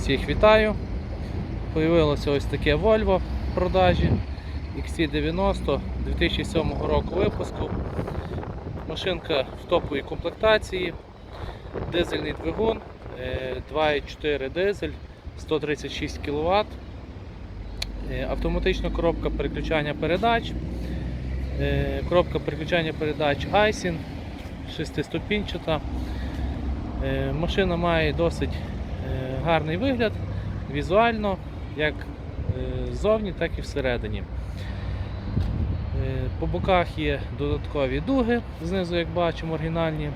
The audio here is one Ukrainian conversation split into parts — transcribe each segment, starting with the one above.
Всіх вітаю. Появилося ось таке Volvo в продажі XC90 2007 року випуску. Машинка в топовій комплектації, дизельний двигун, е, 2,4 дизель, 136 кВт, е, автоматична коробка переключання передач, е, коробка переключання передач 6-ступінчата. Е, Машина має досить е, гарний вигляд візуально, як е, ззовні, так і всередині. Е, По боках є додаткові дуги, знизу, як бачимо, оригінальні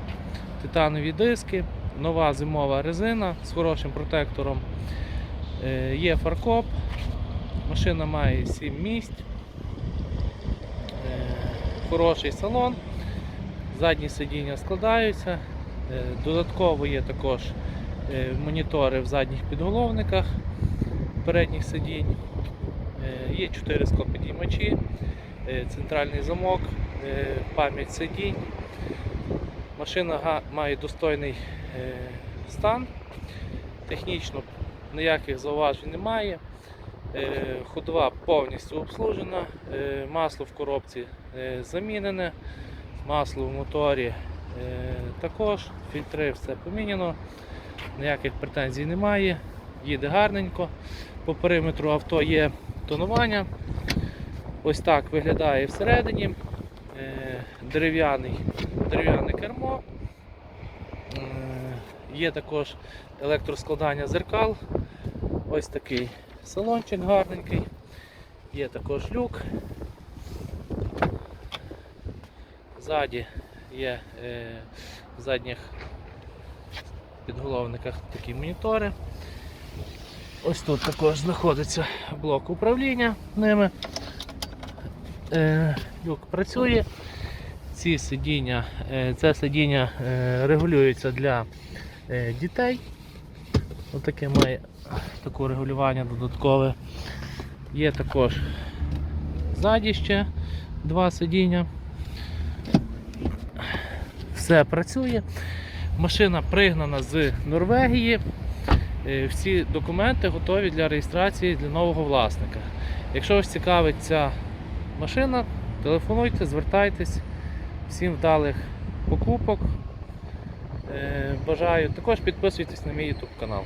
титанові диски, нова зимова резина з хорошим протектором. Е, Є фаркоп, машина має 7 місць, Е, хороший салон, задні сидіння складаються. Е, Додатково є також е, монітори в задніх підголовниках передніх сидінь. Е, Є 4 склопідіймачі, е, центральний замок, е, пам'ять сидінь. Машина має достойний е, стан. Технічно ніяких зауважень немає. Е, Ходова повністю обслужена, е, масло в коробці е, замінене, масло в моторі е, також, фільтри все поміняно, ніяких претензій немає, їде гарненько. По периметру авто є тонування. Ось так виглядає всередині. Е, дерев'яне кермо. Е, Є також електроскладання зеркал. Ось такий салончик гарненький. Є також люк. Ззаді є е, задніх підголовниках такі монітори. Ось тут також знаходиться блок управління ними. Е, люк працює. Ці сидіння, е, це сидіння е, регулюється для дітей. Отаке має таке регулювання додаткове. Є також ззаді ще два сидіння. Все працює. Машина пригнана з Норвегії. Е, Всі документи готові для реєстрації для нового власника. Якщо вас цікавить ця машина, телефонуйте, звертайтесь. Всім вдалих покупок. Е, Бажаю. Також підписуйтесь на мій YouTube канал.